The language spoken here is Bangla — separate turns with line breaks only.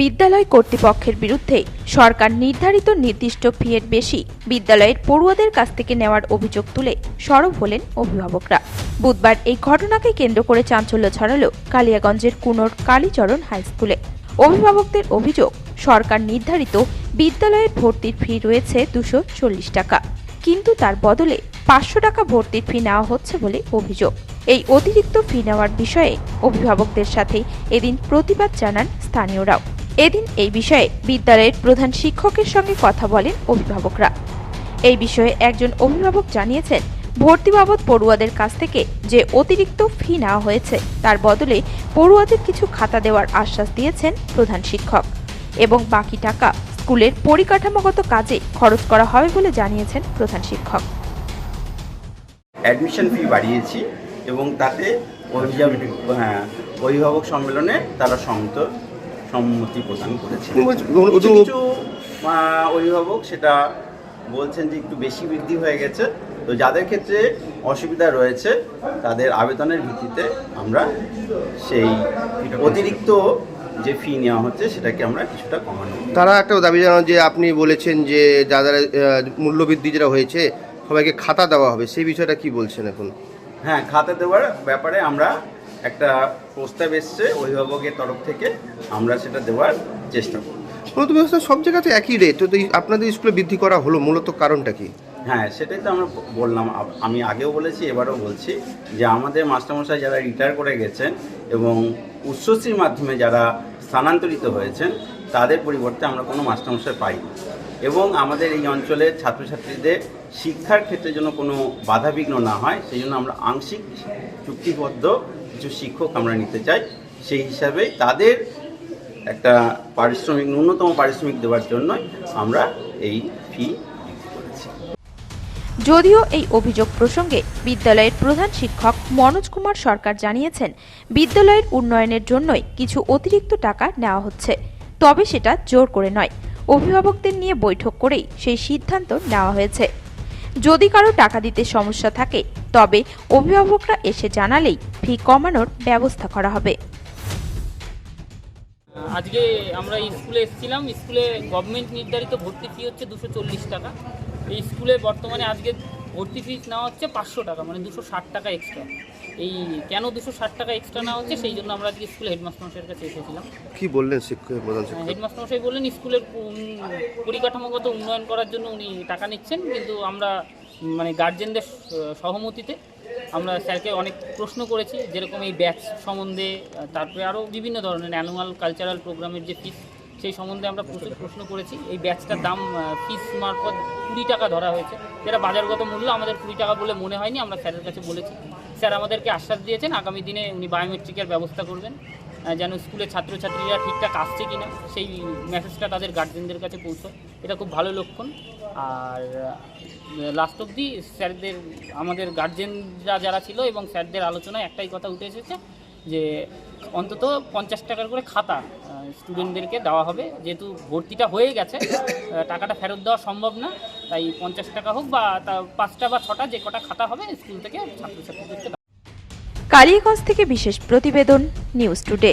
বিদ্যালয় কর্তৃপক্ষের বিরুদ্ধে সরকার নির্ধারিত নির্দিষ্ট ফিয়ের বেশি বিদ্যালয়ের পড়ুয়াদের কাছ থেকে নেওয়ার অভিযোগ তুলে সরব হলেন অভিভাবকরা। বুধবার এই ঘটনাকে কেন্দ্র করে চাঞ্চল্য ছড়ালো কালিয়াগঞ্জের কুনোর কালীচরণ হাই স্কুলে। অভিভাবকদের অভিযোগ, সরকার নির্ধারিত বিদ্যালয়ের ভর্তির ফি রয়েছে দুশো চল্লিশ টাকা, কিন্তু তার বদলে পাঁচশো টাকা ভর্তির ফি নেওয়া হচ্ছে বলে অভিযোগ। এই অতিরিক্ত ফি নেওয়ার বিষয়ে অভিভাবকদের সাথে এদিন প্রতিবাদ জানান স্থানীয়রাও। এদিন এই বিষয়ে বিদ্যালয়ের প্রধান শিক্ষকের সঙ্গে কথা বলেন অভিভাবকরা। এই বিষয়ে একজন অভিভাবক জানিয়েছেন, ভর্তি বাবদ পড়ুয়াদের কাছ থেকে যে অতিরিক্ত ফি নেওয়া হয়েছে, তার বদলে পড়ুয়াদের কিছু খাতা দেওয়ার আশ্বাস দিয়েছেন প্রধান শিক্ষক এবং বাকি টাকা স্কুলের পরিকাঠামোগত কাজে খরচ করা হবে বলে জানিয়েছেন প্রধান শিক্ষক।
অ্যাডমিশন ফি বাড়িয়েছি এবং তাতে অভিভাবক হ্যাঁ সম্মেলনে তারা সম্মত সম্মতি প্রদান করেছে কিছু কিছু অভিভাবক সেটা বলছেন যে একটু বেশি বৃদ্ধি হয়ে গেছে। তো যাদের ক্ষেত্রে অসুবিধা রয়েছে তাদের আবেদনের ভিত্তিতে আমরা সেই অতিরিক্ত যে ফি নেওয়া হচ্ছে সেটাকে আমরা কিছুটা কমানো।
তারা একটা দাবি জানান যে আপনি বলেছেন যে যাদের মূল্যবৃদ্ধি যেটা হয়েছে সবাইকে খাতা দেওয়া হবে। সেই বিষয়টা কি বলছেন এখন?
হ্যাঁ খাতা দেওয়ার ব্যাপারে আমরা একটা প্রস্তাব এসছে অভিভাবকের তরফ থেকে আমরা সেটা দেওয়ার চেষ্টা করব।
মূলত ব্যবস্থা সব জায়গাতে একই রেট তো আপনাদের স্কুলে বৃদ্ধি করা হলো মূলত কারণটা কি?
হ্যাঁ সেটাই তো আমরা বললাম। আমি আগেও বলেছি এবারও বলছি যে আমাদের মাস্টারমশাই যারা রিটায়ার করে গেছেন এবং উচ্চশ্রীর মাধ্যমে যারা স্থানান্তরিত হয়েছেন তাদের পরিবর্তে আমরা কোনো মাস্টারমশাই পাইনি। এবং আমাদের এই অঞ্চলের ছাত্রছাত্রীদের শিক্ষার ক্ষেত্রে যেন কোনো বাধাবিঘ্ন না হয় সেই জন্য আমরা আংশিক চুক্তিবদ্ধ কিছু শিক্ষক আমরা নিতে চাই, সেই হিসাবে তাদের একটা পারিশ্রমিক, ন্যূনতম পারিশ্রমিক দেওয়ার জন্যই আমরা এই ফি
যদিও এই অভিযোগ প্রসঙ্গে বিদ্যালয়ের প্রধান শিক্ষক মনোজ কুমার সরকার জানিয়েছেন, বিদ্যালয়ের উন্নয়নের জন্যই কিছু অতিরিক্ত টাকা নেওয়া হচ্ছে, তবে সেটা জোর করে নয়। অভিভাবকদের নিয়ে বৈঠক করেই সেই সিদ্ধান্ত নেওয়া হয়েছে। যদি কারও টাকা দিতে সমস্যা থাকে তবে অভিভাবকরা এসে জানালেই ফি কমানোর ব্যবস্থা করা হবে।
আজকে আমরা স্কুলে এসেছিলাম। স্কুলে গভর্নমেন্ট নির্ধারিত ভর্তি ফি হচ্ছে দুশো চল্লিশ টাকা। এই স্কুলে বর্তমানে আজকে ভর্তি ফিস নেওয়া হচ্ছে পাঁচশো টাকা মানে দুশো ষাট টাকা এক্সট্রা এই কেন দুশো ষাট টাকা এক্সট্রা নেওয়া হচ্ছে সেই জন্য আমরা আজকে স্কুলে হেডমাস্টার কাছে এসেছিলাম।
কি বললেন শিক্ষক প্রধান শিক্ষক?
হেডমাস্টার মশাই বললেন স্কুলের পরিকাঠামোগত উন্নয়ন করার জন্য উনি টাকা নিচ্ছেন কিন্তু আমরা মানে গার্জেনদের সহমতিতে আমরা স্যারকে অনেক প্রশ্ন করেছি, যেরকম এই ব্যাচ সম্বন্ধে তারপরে আরও বিভিন্ন ধরনের অ্যানুয়াল কালচারাল প্রোগ্রামের যে ফিস সেই সম্বন্ধে আমরা প্রচুর প্রশ্ন করেছি। এই ব্যাচটার দাম ফিস মারফত কুড়ি টাকা ধরা হয়েছে। যেটা বাজারগত মূল্য আমাদের কুড়ি টাকা বলে মনে হয়নি, আমরা স্যারের কাছে বলেছি। স্যার আমাদেরকে আশ্বাস দিয়েছেন, আগামী দিনে উনি বায়োমেট্রিকের ব্যবস্থা করবেন। যেন স্কুলের ছাত্রছাত্রীরা ঠিকঠাক আসছে কি না সেই মেসেজটা তাদের গার্জেনদের কাছে পৌঁছয়। এটা খুব ভালো লক্ষণ। আর লাস্ট অবধি স্যারদের, আমাদের গার্জেনরা যারা ছিল এবং স্যারদের আলোচনায় একটাই কথা উঠে এসেছে যে, অন্তত পঞ্চাশ টাকার করে খাতা স্টুডেন্টদেরকে দেওয়া হবে। যেহেতু ভর্তিটা হয়ে গেছে টাকাটা ফেরত দেওয়া সম্ভব না। তাই পঞ্চাশ টাকা হোক বা তা পাঁচটা বা ছটা যে কটা খাতা হবে, স্কুল থেকে ছাত্রছাত্রীদেরকে।
কালিয়াগঞ্জ থেকে বিশেষ প্রতিবেদন নিউজ টুডে।